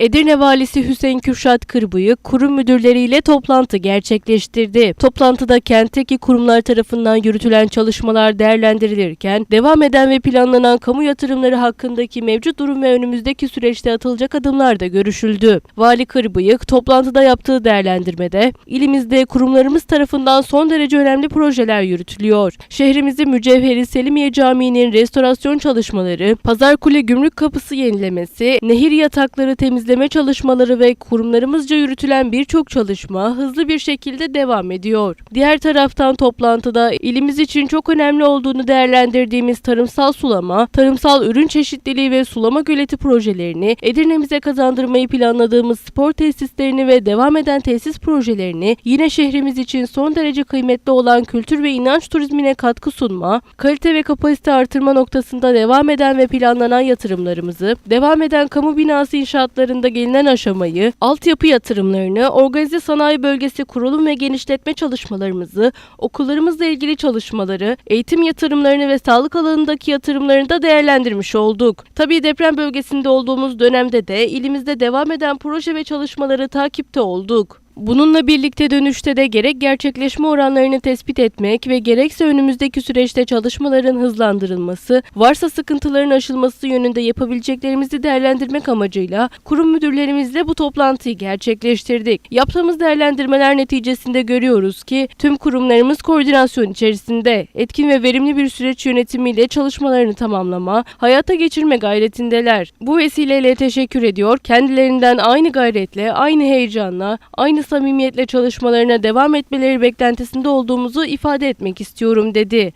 Edirne Valisi Hüseyin Kürşat Kırbıyık kurum müdürleriyle toplantı gerçekleştirdi. Toplantıda kentteki kurumlar tarafından yürütülen çalışmalar değerlendirilirken devam eden ve planlanan kamu yatırımları hakkındaki mevcut durum ve önümüzdeki süreçte atılacak adımlar da görüşüldü. Vali Kırbıyık toplantıda yaptığı değerlendirmede ilimizde kurumlarımız tarafından son derece önemli projeler yürütülüyor. Şehrimizin mücevheri Selimiye Camii'nin restorasyon çalışmaları, Pazarkule Gümrük Kapısı yenilemesi, nehir yatakları temizleme çalışmaları ve kurumlarımızca yürütülen birçok çalışma hızlı bir şekilde devam ediyor. Diğer taraftan toplantıda ilimiz için çok önemli olduğunu değerlendirdiğimiz tarımsal sulama, tarımsal ürün çeşitliliği ve sulama göleti projelerini, Edirne'mize kazandırmayı planladığımız spor tesislerini ve devam eden tesis projelerini, yine şehrimiz için son derece kıymetli olan kültür ve inanç turizmine katkı sunma, kalite ve kapasite artırma noktasında devam eden ve planlanan yatırımlarımızı, devam eden kamu binası inşaatlarında gelinen aşamayı, altyapı yatırımlarını, organize sanayi bölgesi kurulum ve genişletme çalışmalarımızı, okullarımızla ilgili çalışmaları, eğitim yatırımlarını ve sağlık alanındaki yatırımlarını da değerlendirmiş olduk. Tabii deprem bölgesinde olduğumuz dönemde de ilimizde devam eden proje ve çalışmaları takipte olduk. Bununla birlikte dönüşte de gerek gerçekleşme oranlarını tespit etmek ve gerekse önümüzdeki süreçte çalışmaların hızlandırılması, varsa sıkıntıların aşılması yönünde yapabileceklerimizi değerlendirmek amacıyla kurum müdürlerimizle bu toplantıyı gerçekleştirdik. Yaptığımız değerlendirmeler neticesinde görüyoruz ki tüm kurumlarımız koordinasyon içerisinde etkin ve verimli bir süreç yönetimiyle çalışmalarını tamamlama, hayata geçirme gayretindeler. Bu vesileyle teşekkür ediyor. Kendilerinden aynı gayretle, aynı heyecanla, aynı samimiyetle çalışmalarına devam etmeleri beklentisinde olduğumuzu ifade etmek istiyorum dedi.